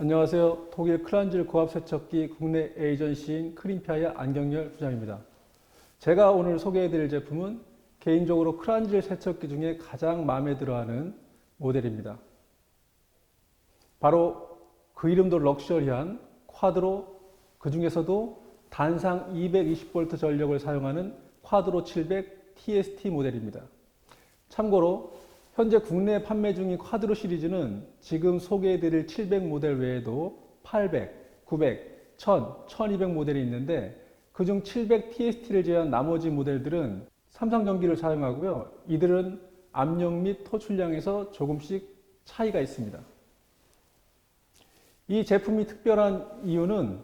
안녕하세요. 독일 크란질 고압 세척기 국내 에이전시인 크림피아의 안경열 부장입니다. 제가 오늘 소개해드릴 제품은 개인적으로 크란질 세척기 중에 가장 마음에 들어하는 모델입니다. 바로 그 이름도 럭셔리한 쿼드로 그 중에서도 단상 220V 전력을 사용하는 쿼드로 700 TST 모델입니다. 참고로 현재 국내 판매 중인 쿼드로 시리즈는 지금 소개해드릴 700 모델 외에도 800, 900, 1000, 1200 모델이 있는데 그중 700 TST를 제외한 나머지 모델들은 삼성 전기를 사용하고요. 이들은 압력 및 토출량에서 조금씩 차이가 있습니다. 이 제품이 특별한 이유는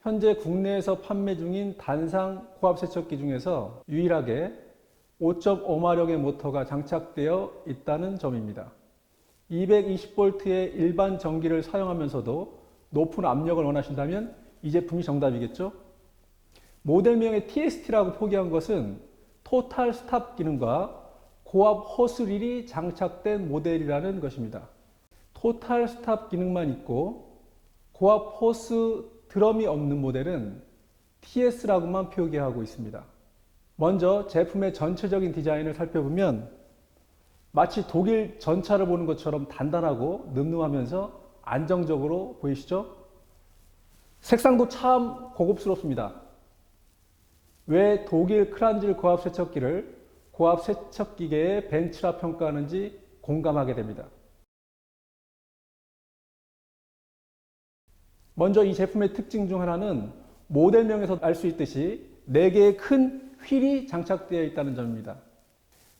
현재 국내에서 판매 중인 단상 고압 세척기 중에서 유일하게 5.5마력의 모터가 장착되어 있다는 점입니다. 220V의 일반 전기를 사용하면서도 높은 압력을 원하신다면 이 제품이 정답이겠죠? 모델명의 TST라고 표기한 것은 토탈 스탑 기능과 고압 호스릴이 장착된 모델이라는 것입니다. 토탈 스탑 기능만 있고 고압 호스 드럼이 없는 모델은 TS라고만 표기하고 있습니다. 먼저 제품의 전체적인 디자인을 살펴보면 마치 독일 전차를 보는 것처럼 단단하고 늠름하면서 안정적으로 보이시죠? 색상도 참 고급스럽습니다. 왜 독일 크란질 고압 세척기를 고압 세척기계의 벤츠라 평가하는지 공감하게 됩니다. 먼저 이 제품의 특징 중 하나는 모델명에서 알 수 있듯이 4개의 큰 휠이 장착되어 있다는 점입니다.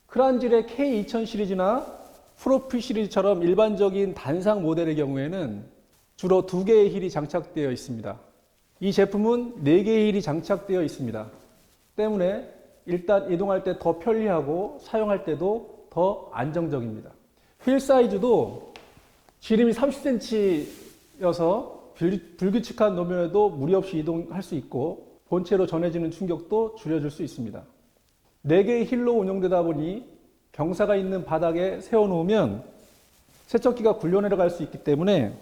크란질의 K2000 시리즈나 프로필 시리즈처럼 일반적인 단상 모델의 경우에는 주로 두 개의 휠이 장착되어 있습니다. 이 제품은 네 개의 휠이 장착되어 있습니다. 때문에 일단 이동할 때 더 편리하고 사용할 때도 더 안정적입니다. 휠 사이즈도 지름이 30cm여서 불규칙한 노면에도 무리 없이 이동할 수 있고 본체로 전해지는 충격도 줄여줄 수 있습니다. 4개의 힐로 운영되다 보니 경사가 있는 바닥에 세워놓으면 세척기가 굴려 내려갈 수 있기 때문에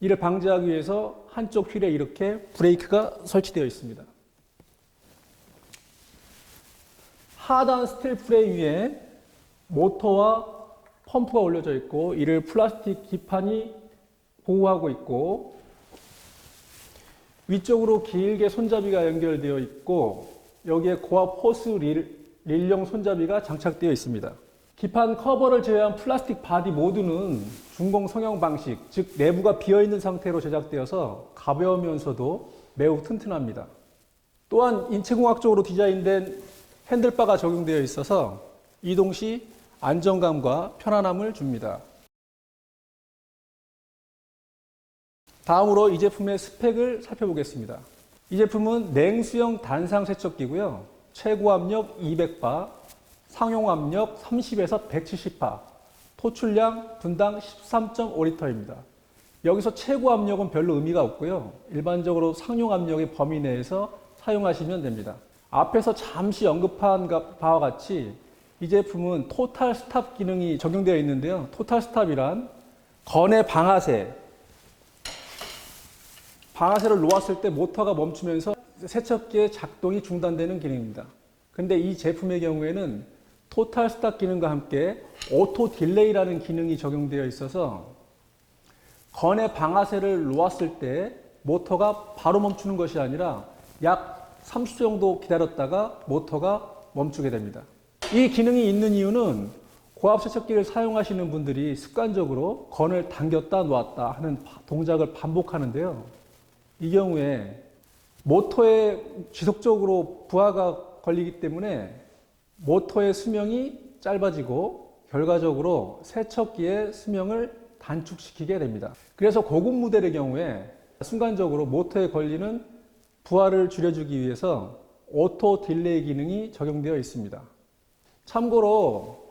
이를 방지하기 위해서 한쪽 휠에 이렇게 브레이크가 설치되어 있습니다. 하단 스틸 프레임 위에 모터와 펌프가 올려져 있고 이를 플라스틱 기판이 보호하고 있고 위쪽으로 길게 손잡이가 연결되어 있고 여기에 고압 호스 릴, 릴용 손잡이가 장착되어 있습니다. 기판 커버를 제외한 플라스틱 바디 모두는 중공 성형 방식, 즉 내부가 비어 있는 상태로 제작되어서 가벼우면서도 매우 튼튼합니다. 또한 인체공학적으로 디자인된 핸들바가 적용되어 있어서 이동 시 안정감과 편안함을 줍니다. 다음으로 이 제품의 스펙을 살펴보겠습니다. 이 제품은 냉수형 단상 세척기고요. 최고 압력 200바, 상용 압력 30에서 170바, 토출량 분당 13.5리터입니다. 여기서 최고 압력은 별로 의미가 없고요. 일반적으로 상용 압력의 범위 내에서 사용하시면 됩니다. 앞에서 잠시 언급한 바와 같이 이 제품은 토탈 스탑 기능이 적용되어 있는데요. 토탈 스탑이란 건의 방아쇠, 방아쇠를 놓았을 때 모터가 멈추면서 세척기의 작동이 중단되는 기능입니다. 근데 이 제품의 경우에는 토탈 스탑 기능과 함께 오토 딜레이라는 기능이 적용되어 있어서 건의 방아쇠를 놓았을 때 모터가 바로 멈추는 것이 아니라 약 30초 정도 기다렸다가 모터가 멈추게 됩니다. 이 기능이 있는 이유는 고압 세척기를 사용하시는 분들이 습관적으로 건을 당겼다 놓았다 하는 동작을 반복하는데요. 이 경우에 모터에 지속적으로 부하가 걸리기 때문에 모터의 수명이 짧아지고 결과적으로 세척기의 수명을 단축시키게 됩니다. 그래서 고급 모델의 경우에 순간적으로 모터에 걸리는 부하를 줄여주기 위해서 오토 딜레이 기능이 적용되어 있습니다. 참고로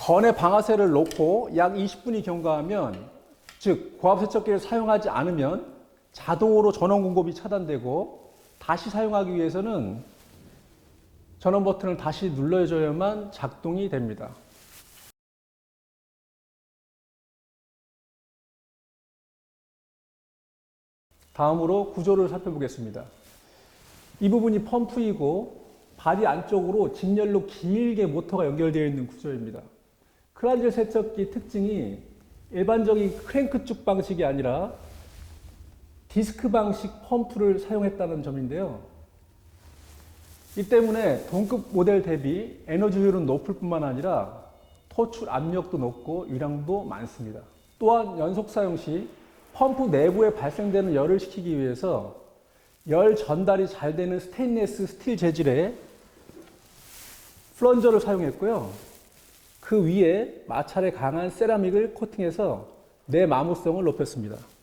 건의 방아쇠를 놓고 약 20분이 경과하면 즉 고압 세척기를 사용하지 않으면 자동으로 전원 공급이 차단되고 다시 사용하기 위해서는 전원 버튼을 다시 눌러줘야만 작동이 됩니다. 다음으로 구조를 살펴보겠습니다. 이 부분이 펌프이고 바디 안쪽으로 직렬로 길게 모터가 연결되어 있는 구조입니다. 크란젤 세척기 특징이 일반적인 크랭크축 방식이 아니라 디스크 방식 펌프를 사용했다는 점인데요. 이 때문에 동급 모델 대비 에너지 효율은 높을 뿐만 아니라 토출 압력도 높고 유량도 많습니다. 또한 연속 사용 시 펌프 내부에 발생되는 열을 식히기 위해서 열 전달이 잘 되는 스테인리스 스틸 재질의 플런저를 사용했고요. 그 위에 마찰에 강한 세라믹을 코팅해서 내 마모성을 높였습니다.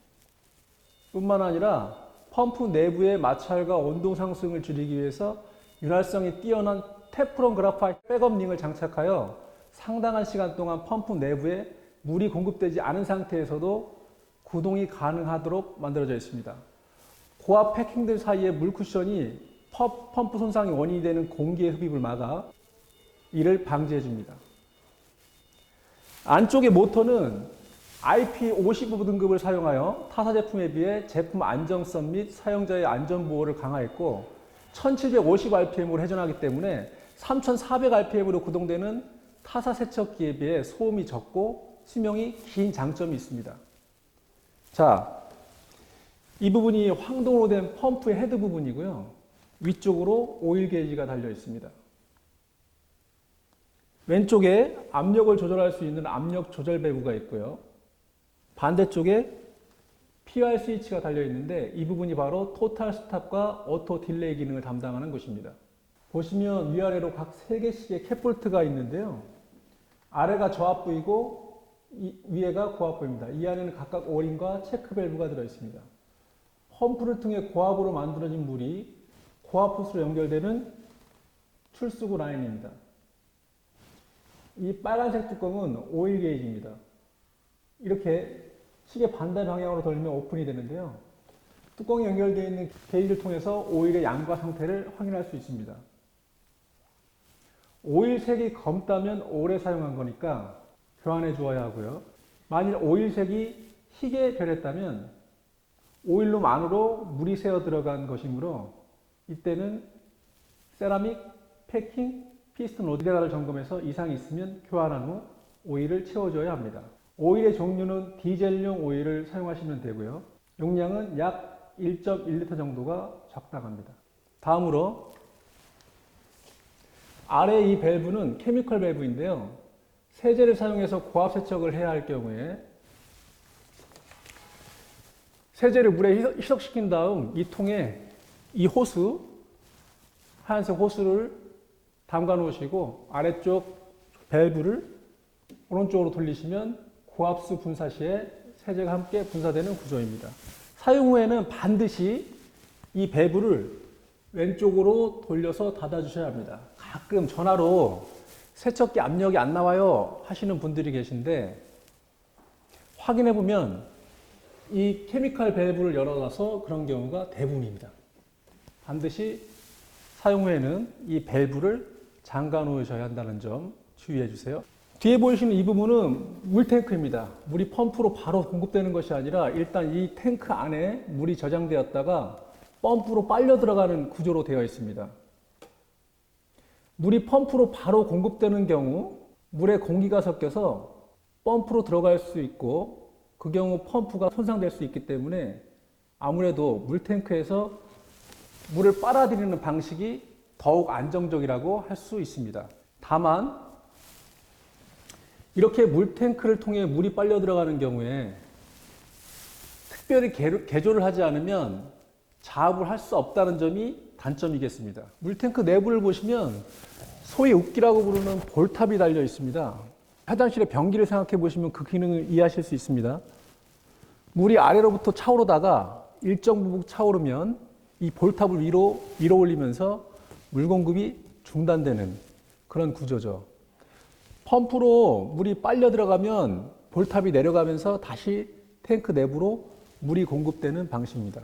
뿐만 아니라 펌프 내부의 마찰과 온도 상승을 줄이기 위해서 윤활성이 뛰어난 테프론 그라파이트 백업 링을 장착하여 상당한 시간 동안 펌프 내부에 물이 공급되지 않은 상태에서도 구동이 가능하도록 만들어져 있습니다. 고압 패킹들 사이에 물 쿠션이 펌- 펌프 손상의 원인이 되는 공기의 흡입을 막아 이를 방지해 줍니다. 안쪽의 모터는 IP55 등급을 사용하여 타사 제품에 비해 제품 안정성 및 사용자의 안전 보호를 강화했고 1750rpm으로 회전하기 때문에 3400rpm으로 구동되는 타사 세척기에 비해 소음이 적고 수명이 긴 장점이 있습니다. 자, 이 부분이 황동으로 된 펌프의 헤드 부분이고요. 위쪽으로 오일 게이지가 달려 있습니다. 왼쪽에 압력을 조절할 수 있는 압력 조절 배구가 있고요. 반대쪽에 PR 스위치가 달려 있는데 이 부분이 바로 토탈 스탑과 오토 딜레이 기능을 담당하는 곳입니다. 보시면 위아래로 각 3개씩의 캡볼트가 있는데요. 아래가 저압부이고 이 위에가 고압부입니다. 이 안에는 각각 오링과 체크 밸브가 들어 있습니다. 펌프를 통해 고압으로 만들어진 물이 고압 호스로 연결되는 출수구 라인입니다. 이 빨간색 뚜껑은 오일 게이지입니다. 이렇게 시계 반대 방향으로 돌리면 오픈이 되는데요. 뚜껑이 연결되어 있는 게이지를 통해서 오일의 양과 상태를 확인할 수 있습니다. 오일 색이 검다면 오래 사용한 거니까 교환해 주어야 하고요. 만일 오일 색이 희게 변했다면 오일룸 안으로 물이 새어 들어간 것이므로 이때는 세라믹, 패킹, 피스톤 로드레다를 점검해서 이상이 있으면 교환한 후 오일을 채워줘야 합니다. 오일의 종류는 디젤용 오일을 사용하시면 되고요. 용량은 약 1.1리터 정도가 적당합니다. 다음으로 아래 이 밸브는 케미컬 밸브인데요. 세제를 사용해서 고압 세척을 해야 할 경우에 세제를 물에 희석- 희석시킨 다음 이 통에 이 호수 하얀색 호수를 담가 놓으시고 아래쪽 밸브를 오른쪽으로 돌리시면 고압수 분사 시에 세제가 함께 분사되는 구조입니다. 사용 후에는 반드시 이 밸브를 왼쪽으로 돌려서 닫아 주셔야 합니다. 가끔 전화로 세척기 압력이 안 나와요 하시는 분들이 계신데 확인해 보면 이 케미칼 밸브를 열어놔서 그런 경우가 대부분입니다. 반드시 사용 후에는 이 밸브를 잠가 놓으셔야 한다는 점 주의해 주세요. 뒤에 보이시는 이 부분은 물탱크입니다. 물이 펌프로 바로 공급되는 것이 아니라 일단 이 탱크 안에 물이 저장되었다가 펌프로 빨려 들어가는 구조로 되어 있습니다. 물이 펌프로 바로 공급되는 경우 물에 공기가 섞여서 펌프로 들어갈 수 있고 그 경우 펌프가 손상될 수 있기 때문에 아무래도 물탱크에서 물을 빨아들이는 방식이 더욱 안정적이라고 할 수 있습니다. 다만 이렇게 물탱크를 통해 물이 빨려 들어가는 경우에 특별히 개- 개조를 하지 않으면 자압을 할 수 없다는 점이 단점이겠습니다. 물탱크 내부를 보시면 소위 웃기라고 부르는 볼탑이 달려 있습니다. 화장실의 변기를 생각해 보시면 그 기능을 이해하실 수 있습니다. 물이 아래로부터 차오르다가 일정 부분 차오르면 이 볼탑을 위로 밀어 올리면서 물 공급이 중단되는 그런 구조죠. 펌프로 물이 빨려 들어가면 볼탑이 내려가면서 다시 탱크 내부로 물이 공급되는 방식입니다.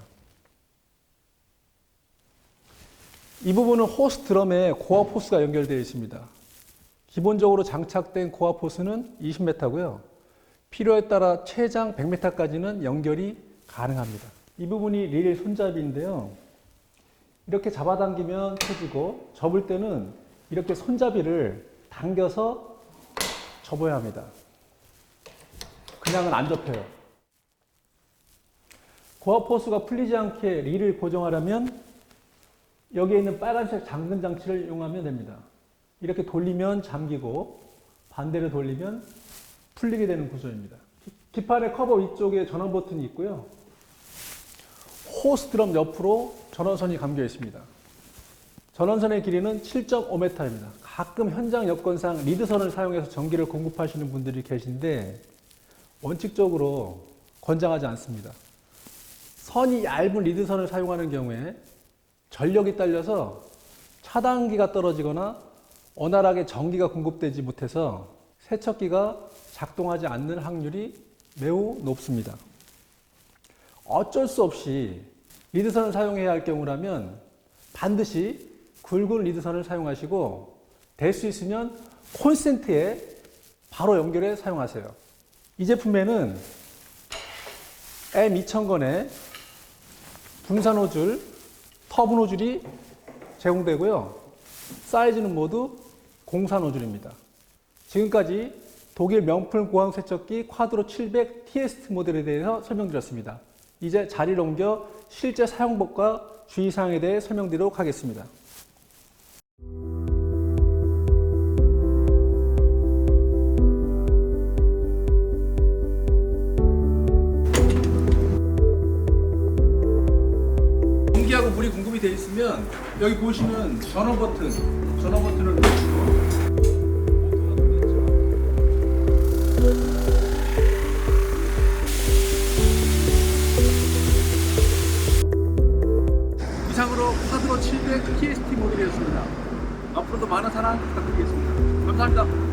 이 부분은 호스 드럼에 고압 호스가 연결되어 있습니다. 기본적으로 장착된 고압 호스는 20m고요. 필요에 따라 최장 100m까지는 연결이 가능합니다. 이 부분이 릴 손잡이인데요. 이렇게 잡아당기면 펴지고 접을 때는 이렇게 손잡이를 당겨서 접어야 합니다. 그냥은 안 접혀요. 고압 호스가 풀리지 않게 릴을 고정하려면 여기에 있는 빨간색 잠근 장치를 이용하면 됩니다. 이렇게 돌리면 잠기고 반대로 돌리면 풀리게 되는 구조입니다. 기- 기판의 커버 위쪽에 전원 버튼이 있고요. 호스 드럼 옆으로 전원선이 감겨 있습니다. 전원선의 길이는 7.5m입니다. 가끔 현장 여건상 리드선을 사용해서 전기를 공급하시는 분들이 계신데 원칙적으로 권장하지 않습니다. 선이 얇은 리드선을 사용하는 경우에 전력이 딸려서 차단기가 떨어지거나 원활하게 전기가 공급되지 못해서 세척기가 작동하지 않는 확률이 매우 높습니다. 어쩔 수 없이 리드선을 사용해야 할 경우라면 반드시 굵은 리드선을 사용하시고 될 수 있으면 콘센트에 바로 연결해 사용하세요. 이 제품에는 M2000건에 분산 노즐, 터보 노즐이 제공되고요. 사이즈는 모두 공사 노즐입니다. 지금까지 독일 명품 고황 세척기 쿼드로 700 TST 모델에 대해서 설명드렸습니다. 이제 자리를 옮겨 실제 사용법과 주의사항에 대해 설명드리도록 하겠습니다. 공기하고 물이 공급이 되어 있으면 여기 보시면 전원 버튼, 전원 버튼을 누르시고 이상으로 파드로 700 TST 모델이었습니다. 앞으로도 많은 사랑 부탁드리겠습니다. 감사합니다.